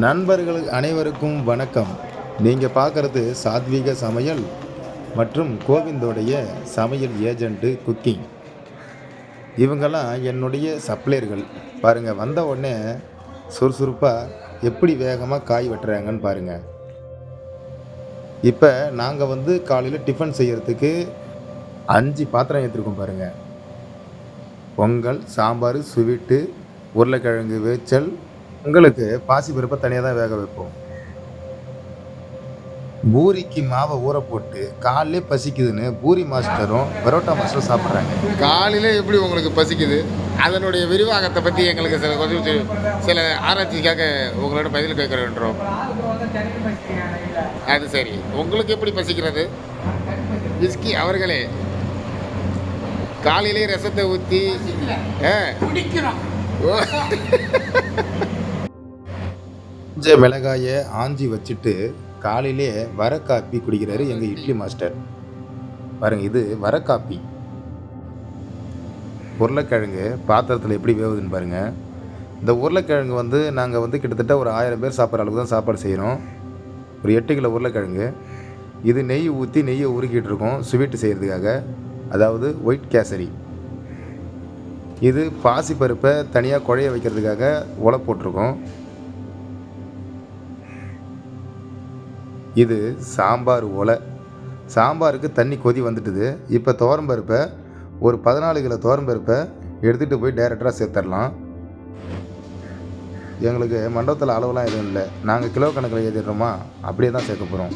நண்பர்கள் அனைவருக்கும் வணக்கம். நீங்கள் பார்க்குறது சாத்வீக சமையல் மற்றும் கோவிந்தோடைய சமையல் ஏஜெண்ட்டு குக்கிங். இவங்கெல்லாம் என்னுடைய சப்ளையர்கள். பாருங்கள் வந்த உடனே சுறுசுறுப்பாக எப்படி வேகமாக காய் வெட்டுறாங்கன்னு பாருங்கள் இப்போ நாங்கள் வந்து காலையில் டிஃபன் செய்கிறதுக்கு அஞ்சு பாத்திரம் ஏற்றிருக்கோம் பாருங்கள் பொங்கல் சாம்பார் ஸ்வீட்டு உருளைக்கிழங்கு வேச்சல் உங்களுக்கு பாசிப்பருப்பை தனியாக தான் வேக வைப்போம். பூரிக்கு மாவை ஊற போட்டு காலையிலே பசிக்குதுன்னு பூரி மாஸ்டரும் பரோட்டா மாஸ்டரும் சாப்பிட்றாங்க. காலையில் எப்படி உங்களுக்கு பசிக்குது? அதனுடைய விரிவாகத்தை பற்றி எங்களுக்கு சில கொஞ்சம் சில ஆராய்ச்சிக்காக உங்களோட பதில் கேட்க வேண்டும் அது சரி. உங்களுக்கு எப்படி பசிக்கிறது? விஸ்கி அவர்களே காலையிலே ரசத்தை ஊற்றி ஓ. அரைஞ்ச மிளகாயை ஆஞ்சி வச்சுட்டு காலையிலே வர காப்பி குடிக்கிறாரு எங்கள் இட்லி மாஸ்டர். பாருங்கள் இது வர காப்பி உருளைக்கிழங்கு பாத்திரத்தில் எப்படி வேவுதுன்னு பாருங்கள் இந்த உருளைக்கிழங்கு வந்து நாங்கள் வந்து கிட்டத்தட்ட ஒரு ஆயிரம் பேர் சாப்பிட்ற அளவுக்கு தான் சாப்பாடு செய்கிறோம் ஒரு எட்டு கிலோ உருளைக்கிழங்கு. இது நெய் ஊற்றி நெய்யை உருக்கிட்டு இருக்கோம் ஸ்வீட்டு செய்கிறதுக்காக அதாவது ஒயிட் கேசரி. இது பாசிப்பருப்பை தனியாக குழைய வைக்கிறதுக்காக உலை போட்டிருக்கோம் இது சாம்பார் ஒலை சாம்பாருக்கு தண்ணி கொதி வந்துட்டுது. இப்போ துவரம்பருப்பை ஒரு பதினாலு கிலோ துவரம்பருப்பை எடுத்துகிட்டு போய் டைரெக்டாக சேர்த்துடலாம் எங்களுக்கு மண்டபத்தில் அளவுலாம் எதுவும் இல்லை. நாங்கள் கிலோ கணக்கில் ஏற்றிடுறோமா அப்படியே தான் சேர்க்க போகிறோம்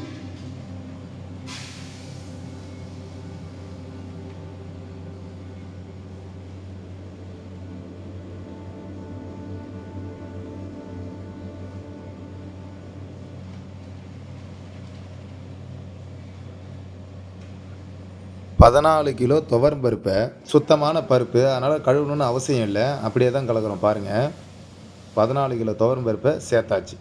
பதினாலு கிலோ துவரம் பருப்பை சுத்தமான பருப்பு அதனால் கழுவணும்னு அவசியம் இல்லை. அப்படியே தான் கலக்கிறோம் பாருங்கள் பதினாலு கிலோ துவரம் பருப்பை சேர்த்தாச்சு.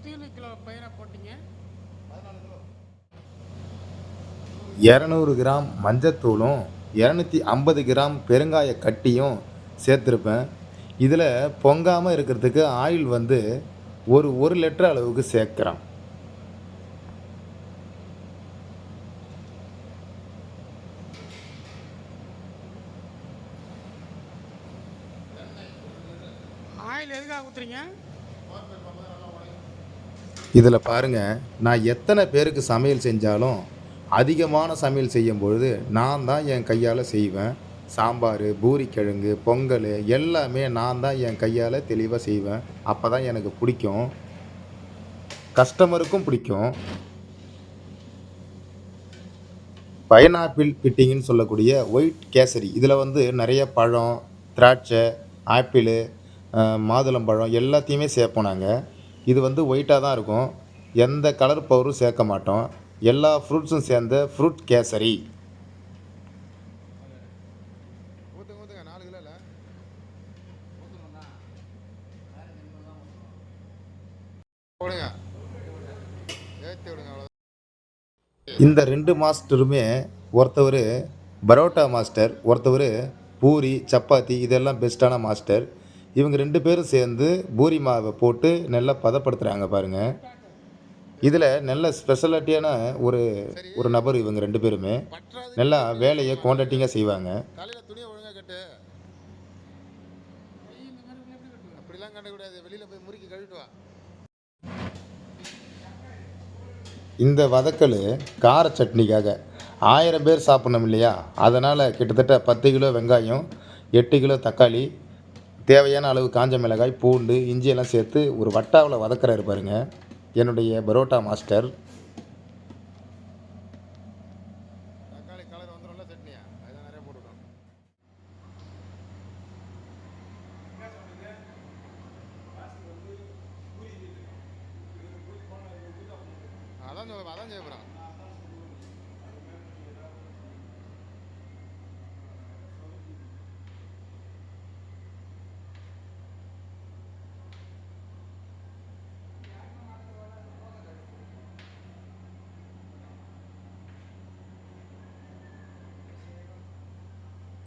எத்தனை கிலோ பயிரை போட்டீங்க? இரநூறு கிராம் மஞ்சத்தூளும் இரநூத்தி ஐம்பது கிராம் பெருங்காய கட்டியும் சேர்த்துருப்பேன். இதில் பொங்காமல் இருக்கிறதுக்கு ஆயில் வந்து ஒரு ஒரு லிட்டர் அளவுக்கு சேர்க்குறேன். ஆயில் எதுக்காக ஊற்றுறீங்க இதில் பாருங்கள் நான் எத்தனை பேருக்கு சமையல் செஞ்சாலும் அதிகமான சமையல் செய்யும் பொழுது நான் தான் என் கையால் செய்வேன். சாம்பார் பூரிக்கிழங்கு பொங்கல் எல்லாமே நான் தான் என் கையால் தெளிவாக செய்வேன். அப்போ தான் எனக்கு பிடிக்கும். கஸ்டமருக்கும் பிடிக்கும். பைனாப்பிள் பிட்டிங்னு சொல்லக்கூடிய ஒயிட் கேசரி. இதில் வந்து நிறைய பழம் திராட்சை ஆப்பிள் மாதுளம்பழம் எல்லாத்தையுமே சேர்ப்போம் நாங்கள் இது வந்து ஒயிட்டாக தான் இருக்கும். எந்த கலர் பவுரும் சேர்க்க மாட்டோம். எல்லா ஃப்ரூட்ஸும் சேர்ந்த ஃப்ரூட் கேசரி. இந்த ரெண்டு மாஸ்டருமே ஒருத்தவர் பரோட்டா மாஸ்டர் ஒருத்தவர் பூரி சப்பாத்தி இதெல்லாம் பெஸ்ட்டான மாஸ்டர். இவங்க ரெண்டு பேரும் சேர்ந்து பூரி மாவை போட்டு நல்லா பதப்படுத்துகிறாங்க பாருங்கள் இதில் நல்ல ஸ்பெஷாலிட்டியான ஒரு ஒரு நபர் இவங்க ரெண்டு பேருமே. நல்லா வேலையை குவான்டிட்டிங்காக செய்வாங்க. இந்த வதக்கல் கார சட்னிக்காக. ஆயிரம் பேர் சாப்பிடணும் இல்லையா? அதனால் கிட்டத்தட்ட பத்து கிலோ வெங்காயம் எட்டு கிலோ தக்காளி தேவையான அளவு காஞ்ச மிளகாய் பூண்டு இஞ்சியெல்லாம் சேர்த்து ஒரு வட்டாவில் வதக்கிறாரு பாருங்க. என்னுடைய பரோட்டா மாஸ்டர். அதான் அதான் செய்ய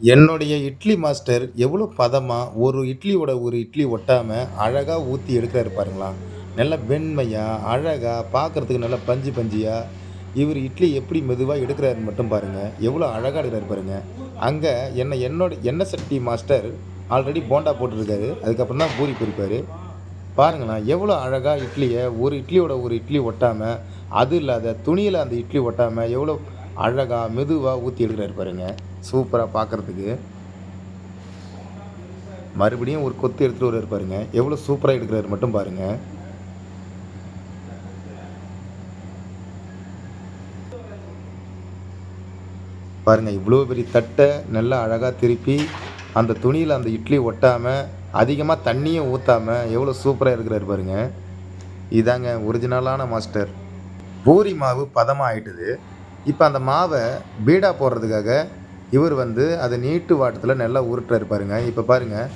என்னுடைய இட்லி மாஸ்டர் எவ்வளோ பதமாக ஒரு இட்லியோட ஒரு இட்லி ஒட்டாமல் அழகாக ஊற்றி எடுக்கிறாரு பாருங்களா. நல்ல வெண்மையாக அழகாக பார்க்குறதுக்கு நல்லா பஞ்சு பஞ்சியாக இவர் இட்லி எப்படி மெதுவாக எடுக்கிறாருன்னு மட்டும் பாருங்கள் எவ்வளோ அழகாக எடுக்கிறாரு பாருங்கள் அங்கே என்ன என்னோட எண்ணெய் சட்டி மாஸ்டர் ஆல்ரெடி போண்டா போட்டிருக்காரு. அதுக்கப்புறம் தான் பூரி பொறிப்பார். பாருங்களேன் எவ்வளோ அழகாக இட்லியை ஒரு இட்லியோட ஒரு இட்லி ஒட்டாமல் அது இல்லாத துணியில் அந்த இட்லி ஒட்டாமல் எவ்வளோ அழகாக மெதுவாக ஊற்றி எடுக்கிறாரு பாருங்க. சூப்பராக பார்க்குறதுக்கு மறுபடியும் ஒரு கொத்து எடுத்துகிட்டு வருவார் பாருங்க. எவ்வளோ சூப்பராக எடுக்கிறாரு மட்டும் பாருங்க. பாருங்க இவ்வளோ பெரிய தட்டை நல்லா அழகாக திருப்பி அந்த துணியில் அந்த இட்லி ஒட்டாமல் அதிகமாக தண்ணியும் ஊற்றாமல் எவ்வளோ சூப்பராக இருக்கிறாரு பாருங்க. இதாங்க ஒரிஜினலான மாஸ்டர் பூரி மாவு பதமாக ஆயிட்டுது. இப்போ அந்த மாவை பீடா போடுறதுக்காக இவர் வந்து அதை நீட்டு வாட்டத்தில் நல்லா உருட்டுறாரு பாருங்கள் இப்போ பாருங்கள்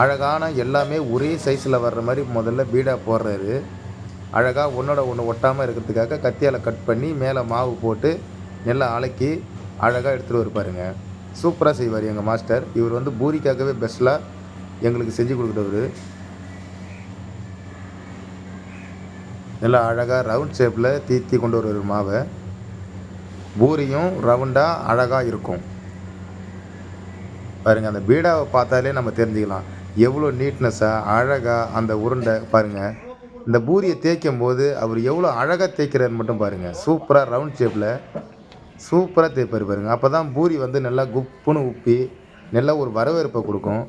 அழகான எல்லாமே ஒரே சைஸில் வர்ற மாதிரி முதல்ல பீடா போடுறாரு. அழகாக ஒன்றோட ஒன்று ஒட்டாமல் இருக்கிறதுக்காக கத்தியால் கட் பண்ணி மேலே மாவு போட்டு நல்லா அலக்கி அழகாக எடுத்துகிட்டு வருப்பாருங்க சூப்பராக செய்வார் எங்கள் மாஸ்டர். இவர் வந்து பூரிக்காகவே பெஸ்ட்டாக எங்களுக்கு செஞ்சு கொடுக்குறவர் நல்லா அழகாக ரவுண்ட் ஷேப்பில் தீத்தி கொண்டு வருவார் மாவை. பூரியும் ரவுண்டாக அழகாக இருக்கும். பாருங்கள் அந்த பீடாவை பார்த்தாலே நம்ம தெரிஞ்சுக்கலாம். எவ்வளோ நீட்னஸாக அழகாக அந்த உருண்டை பாருங்கள் இந்த பூரியை தேய்க்கும் போது அவர் எவ்வளோ அழகாக தேய்க்கிறாருன்னு மட்டும் பாருங்கள் சூப்பராக ரவுண்ட் ஷேப்பில் சூப்பராக தேய்ப்பார் பாருங்கள் அப்போ தான் பூரி வந்து நல்லா குப்புன்னு உப்பி நல்லா ஒரு வரவேற்பை கொடுக்கும்.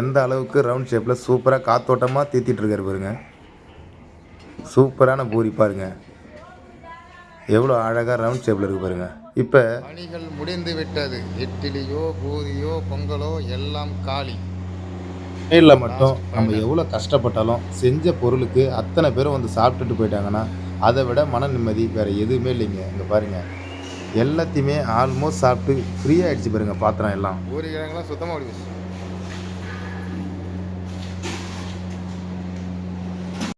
எந்த அளவுக்கு ரவுண்ட் ஷேப்பில் சூப்பராக காத்தோட்டமாக தீத்திட்டு இருக்காரு பாருங்க. சூப்பரான பூரி பாருங்க. எவ்வளோ அழகாக ரவுண்ட் ஷேப்பில் இருக்கு பாருங்க. இப்போ பணிகள் முடிந்து விட்டது. இட்லியோ பூரியோ பொங்கலோ எல்லாம் காலி. சைடில் மட்டும் நம்ம எவ்வளோ கஷ்டப்பட்டாலும் செஞ்ச பொருளுக்கு அத்தனை பேரும் வந்து சாப்பிட்டுட்டு போயிட்டாங்கன்னா அதை விட மன நிம்மதி வேறு எதுவுமே இல்லைங்க. இங்கே பாருங்கள் எல்லாத்தையுமே ஆல்மோஸ்ட் சாப்பிட்டு ஃப்ரீ ஆகிடுச்சு பாருங்க பாத்திரம் எல்லாம். பூரி கிழங்குலாம் சுத்தமாக